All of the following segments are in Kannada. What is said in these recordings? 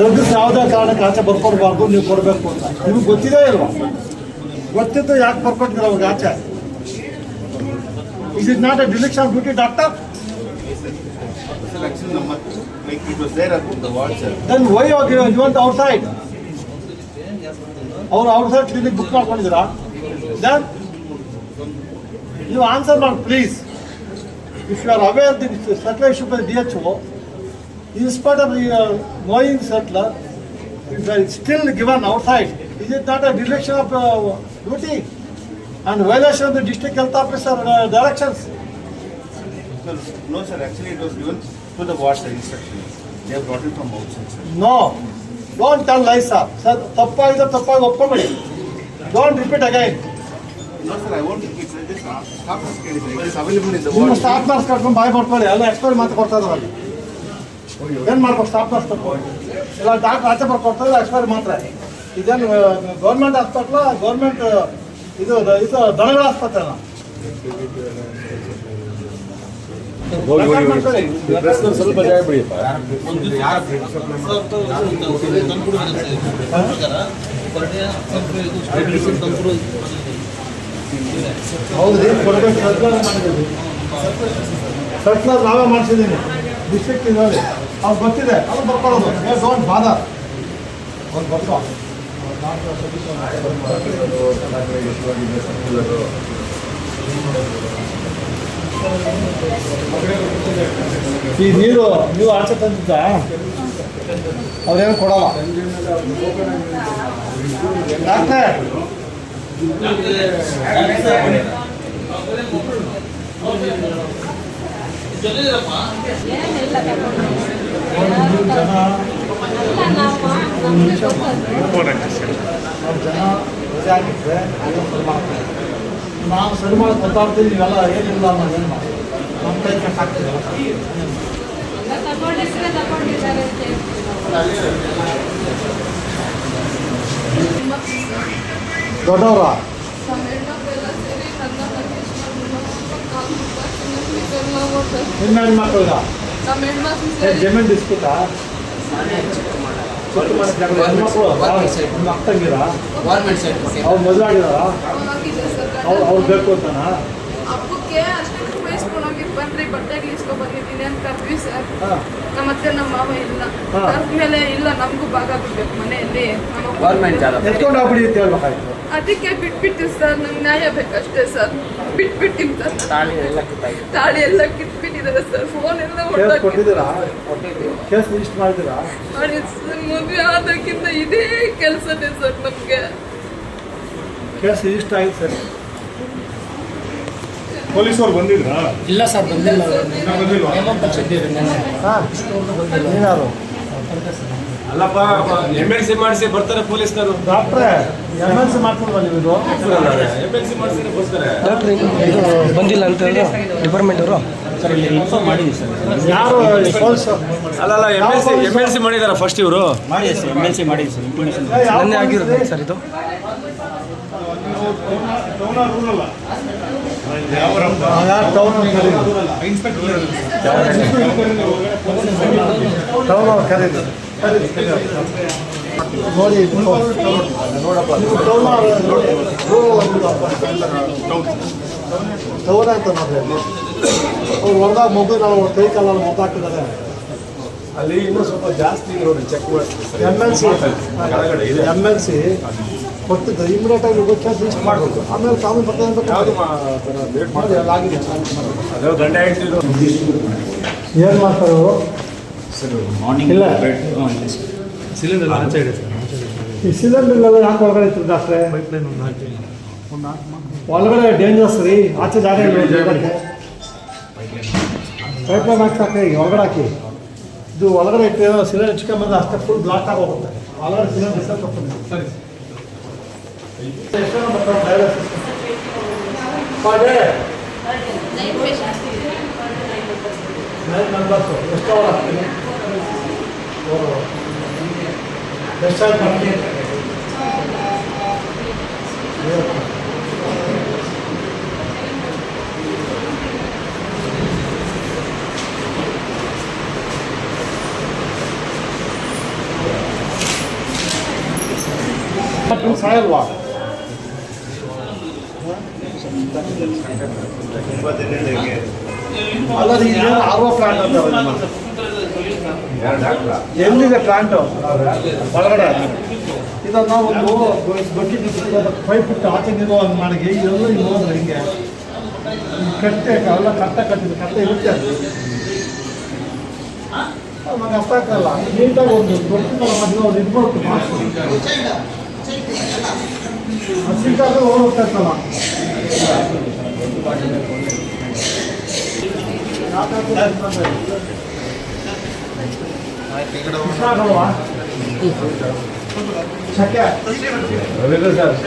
ಡ್ರಗ್ಸ್ ಯಾವುದೇ ಕಾರಣಕ್ಕೆ ಆಚೆ ಬರ್ಕೊಡ್ಬಾರ್ದು, ನೀವು ಕೊಡಬೇಕು ಅಂತ. ನಿಮ್ಗೆ ಗೊತ್ತಿದೆ ಇಲ್ವಾ? ಗೊತ್ತಿದ್ದು ಯಾಕೆ ಬರ್ಕೊಟ್ಟಿದ್ರು ಅವ್ರಿಗೆ ಆಚೆ? Is it not a dereliction of duty doctor then why you want outside ಅವ್ರು ಔಟ್ ಸೈಡ್ ಕ್ಲಿನಿಕ್ ಬುಕ್ ಮಾಡ್ಕೊಂಡಿದ್ದೀರಾ? ದೆನ್ ನೀವು ಆನ್ಸರ್ ಮಾಡಿ please if you are aware the settler issue by D H O in spite settler, knowing settler still given outside. Is it not a uh of uh, duty and violation of the district health officer uh, directions? No, sir, actually it was given to the ward, instruction. They have brought it from outside, sir. don't tell lies sir sir tappa ತಪ್ಪಾಗಿದೆ ತಪ್ಪಾಗಿ ಒಪ್ಕೊಬೇಡಿ don't repeat again No, sir, I won't repeat, sir, just staff staff has it. It is available in the ನಿಮ್ಮ ward. ಸ್ಟಾಫ್ ಕರ್ಕೊಂಡು ಬಾಯ್ ಮಾಡ್ಕೊಳ್ಳಿ ಎಲ್ಲ ಎಕ್ಸ್ಪೈರ್ ಮಾತು ಕೊಡ್ತಾ ಇದಾರೆ ಏನು ಮಾಡ್ಬೇಕು? ಸ್ಟಾಪ್ ಮಾಡಿಸ್ಬೇಕು. ಇಲ್ಲ ಡಾಕ್ಟರ್ ಆಚೆ ಬರ್ಕೊಡ್ತಾರೆ ಎಕ್ಸ್ಪೈರಿ ಮಾತ್ರ. ಇದೇನು ಗೌರ್ಮೆಂಟ್ ಹಾಸ್ಪಿಟ್ಲ ಗೌರ್ಮೆಂಟ್ ಇದು ಇದು ದನಗಳ ಆಸ್ಪತ್ರೆ ಸ್ವಲ್ಪ ಜಾಗ ಬಿಡಿಯಪ್ಪ. ಮಾಡಿದ್ದೀವಿ ಸರ್ಕಾರ ನಾವೇ ಮಾಡಿಸಿದ್ದೀನಿ ಡಿಸ್ಟ್ರಿಕ್ಟ್ ಇದ್ದಾವೆ ಅವ್ರು ಗೊತ್ತಿದೆ ಅವ್ರು ಬರ್ಕೊಳ್ಳೋದು. ಏ ಡೋಂಟ್ ಬಾದರ್ ಅವ್ರು ಬರ್ಕೊ. ಈ ನೀರು ನೀವು ಆಚೆ ತಂದಿದ್ದ? ಅವ್ರೇನು ಕೊಡಲ್ಲ. ಡಾಕ್ಟ್ರೇ ಜನ ರಜೆ ಆಗಿದ್ರೆ ಅಲ್ಲೇ ಸರಿ ಮಾಡ್ತೀವಿ ನಾವು ಸರಿ ಮಾಡೋದು ಗೊತ್ತಾಗ್ತೀವಿ ನೀವೆಲ್ಲ ಏನಿಲ್ಲ ಅನ್ನೋದು ಏನು ಮಾಡಿ ನಮ್ಮ ಕೈ ಕಟ್ಟಾಗ್ತಿದೆಲ್ಲ ತಗೊಂಡಿದ್ರೆ ತಗೊಂಡಿದ್ದಾರೆ ಅಂತ ಹೇಳ್ತಿದ್ರು. ದೊಡ್ಡವರ ನಿಮ್ಮ ಹೆಣ್ಮಕ್ಳಿಗ ನಮ್ಮ ಹೆಣ್ಮಕ್ಳು ಜಮೀನ್ ಅಕ್ಕಂಗಿರ ಅವ್ರು ಮದುವೆ ಆಗಿದಾರ? ಅವ್ರು ಅವ್ರು ಬೇಕು ಅಂತಾನ? ಹಬ್ಬಕ್ಕೆ ಅಷ್ಟೇ ಹೋಗಿ ಬನ್ರಿ ಬಟ್ಟೆ ಇಸ್ಕೊ ಬಂದಿದ್ದೀನಿ ಅಂತ ಕರ್ದ್ವಿ ಸರ್ ಹಾಂ. ನಮ್ಮ ಅತ್ತೆ ನಮ್ಮ ಮಾವ ಇಲ್ಲ. ಹಾ. ಮೇಲೆ ಇಲ್ಲ ನಮಗೂ ಭಾಗ ಬಿಡ್ಬೇಕು ಮನೆಯಲ್ಲಿ ಎತ್ಕೊಂಡು ಹೋಗ್ಬಿಡಿ ಅಂತ ಹೇಳ್ಬೇಕಾಯ್ತು. ಅದಕ್ಕೆ ಬಿಟ್ಬಿಟ್ಟು ಸರ್ ನಂಗೆ ನ್ಯಾಯ ಬೇಕಷ್ಟೇ ಸರ್. ಬಿಟ್ಬಿಟ್ಟಿನಿ ಸರ್. ತಾಳಿ ಎಲ್ಲ ತಾಳಿ ಎಲ್ಲ ಕಿತ್ಬಿಟ್ಟಿದ್ದಾರೆ ಸರ್. ಫೋನ್ ಎಲ್ಲ ಮದುವೆ ಆದಕ್ಕಿಂತ ಇದೇ ಕೆಲಸನೇ ಸರ್ ನಮಗೆ. ಕೇಸ್ ರಿಜಿಸ್ಟರ್ ಆಗಿದೆ ಸರ್. ಪೊಲೀಸವ್ರು ಬಂದಿದ್ರಾ? ಇಲ್ಲ ಸರ್ ಬಂದಿಲ್ಲ. ಬಂದಿಲ್ವಾ? ಅಲ್ಲಪ್ಪ ಎಂ ಎಲ್ ಸಿ ಮಾಡಿಸಿ ಬರ್ತಾರೆ ಪೊಲೀಸ್ನವರು. ಡಾಕ್ಟ್ರೆ ಎಂ ಎಲ್ ಸಿ ಇದು? ಎಂ ಎಲ್ ಸಿ ಮಾಡಿಸಿ ಬರ್ತಾರೆ. ಡಾಕ್ಟ್ರ್ ಇದು ಬಂದಿಲ್ಲ ಅಂತ ಹೇಳಿ ಡಿಪಾರ್ಟ್ಮೆಂಟ್ ಅವರು ಸರ್ ಇಲ್ಲಿ ಇನ್ಫಾರ್ಮ್ ಸರ್. ಯಾರು ಅಲ್ಲಲ್ಲ M L C M L C ಮಾಡಿದಾರ ಫಸ್ಟ್ ಇವರು? ಮಾಡಿ ಸರ್ ಎಂ ಎಲ್ ಸಿ ಮಾಡಿದ್ದೀವಿ ಸರ್ ನೆನ್ನೆ ಆಗಿರೋದು ಸರ್ ಇದು. ನೋಡಿ ಟೌನ್ ಅಂತ ನೋಡ್ರಿ ಅವ್ರು ಹೊಡೆದಾಗ ಮಗು ನಾವು ಕೈ ಕಾಲಲ್ಲಿ ಮಗು ಅಲ್ಲಿ ಇನ್ನೂ ಸ್ವಲ್ಪ ಜಾಸ್ತಿ ನೋಡಿ ಚೆಕ್ ಮಾಡಿ M L C M L C ಕೊಟ್ಟಿದ್ದು ಇಮಿಡಿಯೇಟ್ ಆಗಿ ಕೇಸ್ ಲಿಸ್ಟ್ ಮಾಡಬೇಕು ಆಮೇಲೆ ಕಾನೂನು ಹೇಳ್ತಿದ್ರು ಏನು ಮಾಡ್ತಾರೆ ಅವರು? ಸರ್ ಮಾರ್ನಿಂಗ್ ಇಲ್ಲ. ಸಿಲಿಂಡರ್ ಆಚೆ ಇದೆ ಈ ಸಿಲಿಂಡರ್ಲೆಲ್ಲ ಯಾಕೆ ಒಳಗಡೆ ಇತ್ತು ಡಾಕ್ಟ್ರೆ ಒಳಗಡೆ ಡೇಂಜರ್ಸ್ ರೀ. ಆಚೆ ಜಾಗ ಪೈಪ್ ಲೈನ್ ಈಗ ಒಳಗಡೆ ಹಾಕಿ. ಇದು ಒಳಗಡೆ ಇಟ್ಟು ಸಿಲಿಂಡರ್ ಚಿಕ್ಕಂಬಂದ್ರೆ ಅಷ್ಟೇ ಫುಲ್ ಬ್ಲಾಕ್ ಆಗಿ ಹೋಗುತ್ತೆ. ಒಳಗಡೆ ಸಿಲಿಂಡರ್ ಸರ್ ಸರಿ ಎಷ್ಟು ಜನ ಬರ್ತಾರೆ dialysis? ಪಾಡೆ? ನೈನ್ ಮೆಂಬರ್ಸು ಎಷ್ಟು ಅವರ್ ಆಗ್ತೀನಿ ಎಷ್ಟು ಆಯ್ತು ನಮಗೆ ಮಕ್ಕಳು ಸಾಯಲ್ವಾ ತುಂಬಾ ದಿನಗಳಿಗೆ ಅಲ್ಲ ಇದೇನು ಆರ್ ಒ ಪ್ಲಾಂಟ್ ಅಂತ ಎಲ್ಲಿದೆ ಪ್ಲಾಂಟ್ ಒಳಗಡೆ. ಇದನ್ನ ಒಂದು ಬಕೆಟ್ ಪೈಪ್ ಬಿಟ್ಟು ಆಚೆ ನಿಲ್ಲೋ ಹಂಗೆ ಮಾಡಿ ಇದೆಲ್ಲ ಹೋದ್ರೆ ಹಿಂಗೆ. ಕಟ್ಟೆ ಅವೆಲ್ಲ ಕಟ್ಟ ಕಟ್ಟಿದೆ ಕಟ್ಟೆ ಇರುತ್ತೆ ಅದು. ನನಗೆ ನಂಗೆ ಅರ್ಥ ಆಗ್ತಲ್ಲ. ನೀಟಾಗಿ ಒಂದು ದೊಡ್ಡ ಮಧ್ಯೆ ಒಂದು ಇದು ಬರುತ್ತೆ ಹಸಿಟ್ಟಾಗ ಹೋಗ್ತಾ ಇರ್ತಲ್ಲ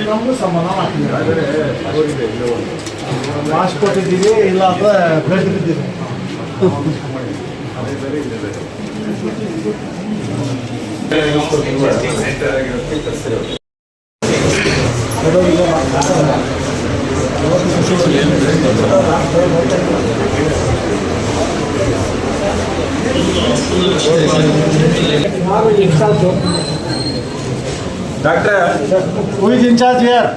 ನಮಗೂ ಮಾಸ್ಕ್ ಕೊಟ್ಟಿದ್ದೀವಿ ಇಲ್ಲ ಅಂದ್ರೆ ಬ್ಲಡ್ ಬಿದ್ದೀವಿ ಯಾರು ಇನ್ಚಾರ್ಜು ಡಾಕ್ಟ್ರೆ ಹೂ ಇಸ್ ಇನ್ಚಾರ್ಜ್ ಯಾರ್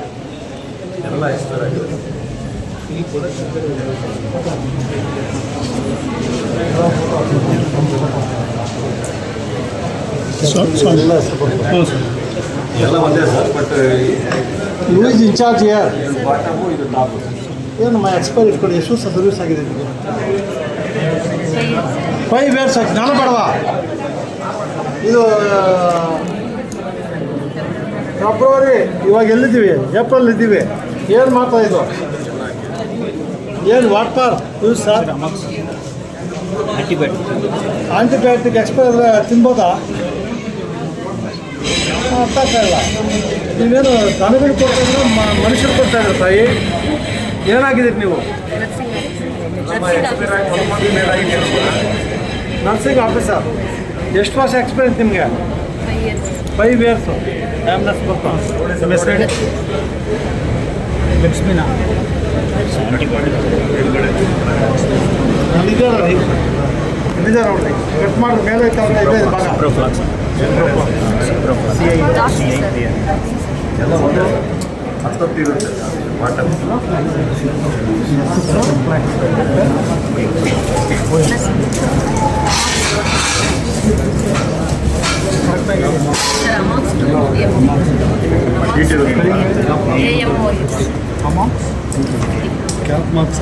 ಎಲ್ಲ ಒಂದೇ sir but who is incharge ಯಾರ್ ಏನು ಮೈ ಎಕ್ಸ್ಪೈರ್ ಇಟ್ಕೊಂಡು ಎಷ್ಟು ವರ್ಷ ಸರ್ವಿಸ್ ಆಗಿದೆ ನಿಮಗೆ? ಫೈವ್ ಇಯರ್ಸ್ ಆಗಿ ನಾನು ಬೇಡವಾ. ಇದು ಫೆಬ್ರವರಿ ಇವಾಗ ಎಲ್ಲಿದ್ದೀವಿ? ಏಪ್ರಿಲ್ ಇದ್ದೀವಿ. ಏನು ಮಾಡ್ತಾ ಇದು ಏನು what for use sir antibiotic antibiotic expire ತಿನ್ಬೋದಾ? ಅರ್ಥ ಆಗ್ತಾಯಿಲ್ಲ ನೀವೇನು ದನಗಳು ಕೊಡ್ತಾ ಇದ್ರೆ ಮನುಷ್ಯರು ಕೊಡ್ತಾ ಇದ್ರು ತಾಯಿ? ಏನಾಗಿದ್ದೀರಿ ನೀವು? Nursing officer. ಎಷ್ಟು ವರ್ಷ ಎಕ್ಸ್ಪೀರಿಯನ್ಸ್ ನಿಮಗೆ? ಫೈವ್ ಇಯರ್ಸು ಲಕ್ಷ್ಮೀನಾ. ಬರ್ತಾ ನಿಜ ನೋಡಿ ಕಟ್ ಮಾಡಿ ಮೇಲೆ ಭಾಗ. ciproflox ciproflox C I C I ಎಲ್ಲ ಒಂದೇ ಹತ್ತತ್ತು ಇರುತ್ತೆ ಬಾಟಮ್ ಕ್ಯಾಪ್ ಮಾರ್ಕ್ಸ್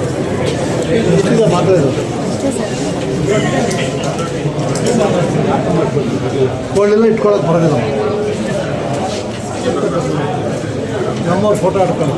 ಎಷ್ಟೊಂದು ಮಾತ್ರ ಇದು ಕೋಲ್ಡೆಲ್ಲ ಇಟ್ಕೊಳಕ್ಕೆ ಬರೋದಿಲ್ಲ. ನಮ್ಮವ್ರು ಫೋಟೋ ಹಿಡ್ಕೊಂಡು